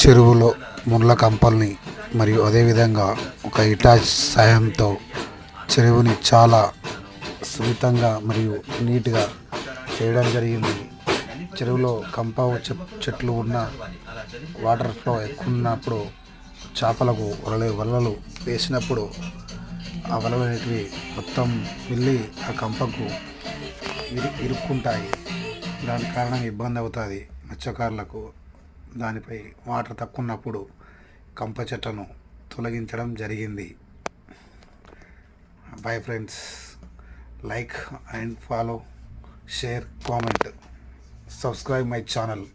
చెరువులో ముళ్ళ కంపల్ని మరియు అదేవిధంగా ఒక ఇటాచ్ సాయంతో చెరువుని చాలా సున్నితంగా మరియు నీట్గా చేయడం జరిగింది. చెరువులో కంప చెట్లు ఉన్న వాటర్ ఫ్లో ఎక్కువ ఉన్నప్పుడు చేపలకు వలలు వలలు వేసినప్పుడు ఆ వలలు అనేటివి మొత్తం వెళ్ళి ఆ కంపకు ఇరు ఇరుక్కుంటాయి. దాని కారణంగా ఇబ్బంది అవుతుంది మత్స్యకారులకు. దానిపై వాటర్ తక్కువ ఉన్నప్పుడు కంప చెట్లను తొలగించడం జరిగింది. Bye friends like and follow share comment subscribe my channel